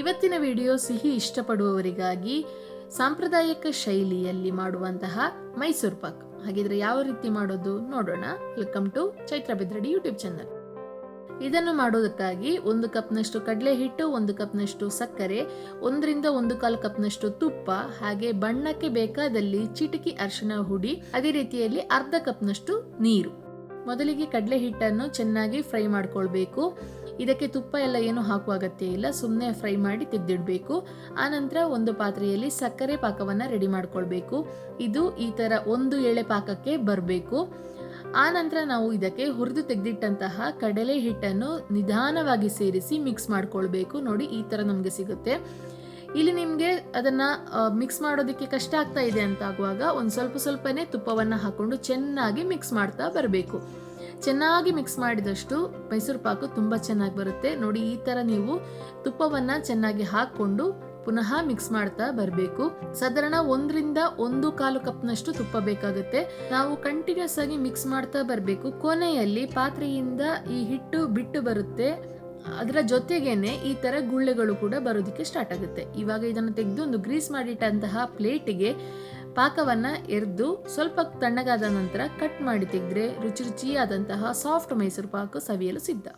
ಇವತ್ತಿನ ವಿಡಿಯೋ ಸಿಹಿ ಇಷ್ಟಪಡುವವರಿಗಾಗಿ ಸಾಂಪ್ರದಾಯಿಕ ಶೈಲಿಯಲ್ಲಿ ಮಾಡುವಂತಹ ಮೈಸೂರು ಪಾಕ್. ಹಾಗಿದ್ರೆ ಯಾವ ರೀತಿ ಮಾಡೋದು ನೋಡೋಣ. Welcome to Chaitra Bedradi YouTube channel ಇದನ್ನು ಮಾಡೋದಕ್ಕಾಗಿ ಒಂದು ಕಪ್ನಷ್ಟು ಕಡಲೆ ಹಿಟ್ಟು ಒಂದು ಕಪ್ನಷ್ಟು ಸಕ್ಕರೆ, ಒಂದರಿಂದ ಒಂದು ಕಾಲು ಕಪ್ನಷ್ಟು ತುಪ್ಪ, ಹಾಗೆ ಬಣ್ಣಕ್ಕೆ ಬೇಕಾದಲ್ಲಿ ಚಿಟಕಿ ಅರಿಶಿನ ಹುಡಿ, ಅದೇ ರೀತಿಯಲ್ಲಿ ಅರ್ಧ ಕಪ್ನಷ್ಟು ನೀರು. ಮೊದಲಿಗೆ ಕಡಲೆ ಹಿಟ್ಟನ್ನು ಚೆನ್ನಾಗಿ ಫ್ರೈ ಮಾಡ್ಕೊಳ್ಬೇಕು. ಇದಕ್ಕೆ ತುಪ್ಪ ಎಲ್ಲ ಏನು ಹಾಕುವ ಅಗತ್ಯ ಇಲ್ಲ. ಸುಮ್ಮನೆ ಫ್ರೈ ಮಾಡಿ ತೆಗೆದಿಡಬೇಕು. ಆನಂತರ ಒಂದು ಪಾತ್ರೆಯಲ್ಲಿ ಸಕ್ಕರೆ ಪಾಕವನ್ನು ರೆಡಿ ಮಾಡ್ಕೊಳ್ಬೇಕು. ಇದು ಈ ಥರ ಒಂದು ಎಳೆ ಪಾಕಕ್ಕೆ ಬರಬೇಕು. ಆನಂತರ ನಾವು ಇದಕ್ಕೆ ಹುರಿದು ತೆಗೆದಿಟ್ಟಂತಹ ಕಡಲೆ ಹಿಟ್ಟನ್ನು ನಿಧಾನವಾಗಿ ಸೇರಿಸಿ ಮಿಕ್ಸ್ ಮಾಡ್ಕೊಳ್ಬೇಕು. ನೋಡಿ ಈ ಥರ ನಮಗೆ ಸಿಗುತ್ತೆ. ಇಲ್ಲಿ ನಿಮಗೆ ಅದನ್ನು ಮಿಕ್ಸ್ ಮಾಡೋದಕ್ಕೆ ಕಷ್ಟ ಆಗ್ತಾ ಇದೆ ಅಂತ ಆಗುವಾಗ ಒಂದು ಸ್ವಲ್ಪ ಸ್ವಲ್ಪನೇ ತುಪ್ಪವನ್ನು ಹಾಕೊಂಡು ಚೆನ್ನಾಗಿ ಮಿಕ್ಸ್ ಮಾಡ್ತಾ ಬರಬೇಕು. ಚೆನ್ನಾಗಿ ಮಿಕ್ಸ್ ಮಾಡಿದಷ್ಟು ಮೈಸೂರು ಪಾಕು ತುಂಬ ಚೆನ್ನಾಗಿ ಬರುತ್ತೆ. ನೋಡಿ, ಈ ಥರ ನೀವು ತುಪ್ಪವನ್ನು ಚೆನ್ನಾಗಿ ಹಾಕ್ಕೊಂಡು ಪುನಃ ಮಿಕ್ಸ್ ಮಾಡ್ತಾ ಬರಬೇಕು. ಸಾಧಾರಣ ಒಂದರಿಂದ ಒಂದು ಕಾಲು ಕಪ್ನಷ್ಟು ತುಪ್ಪ ಬೇಕಾಗುತ್ತೆ. ನಾವು ಕಂಟಿನ್ಯೂಸ್ ಆಗಿ ಮಿಕ್ಸ್ ಮಾಡ್ತಾ ಬರಬೇಕು. ಕೊನೆಯಲ್ಲಿ ಪಾತ್ರೆಯಿಂದ ಈ ಹಿಟ್ಟು ಬಿಟ್ಟು ಬರುತ್ತೆ. ಅದರ ಜೊತೆಗೇನೆ ಈ ತರ ಗುಳ್ಳೆಗಳು ಕೂಡ ಬರೋದಕ್ಕೆ ಸ್ಟಾರ್ಟ್ ಆಗುತ್ತೆ. ಇವಾಗ ಇದನ್ನು ತೆಗೆದು ಒಂದು ಗ್ರೀಸ್ ಮಾಡಿಟ್ಟಂತಹ ಪ್ಲೇಟಿಗೆ ಪಾಕವನ್ನು ಎರೆದು ಸ್ವಲ್ಪ ತಣ್ಣಗಾದ ನಂತರ ಕಟ್ ಮಾಡಿ ತೆಗೆದ್ರೆ ರುಚಿ ರುಚಿಯಾದಂತಹ ಸಾಫ್ಟ್ ಮೈಸೂರು ಪಾಕು ಸವಿಯಲು ಸಿದ್ಧ.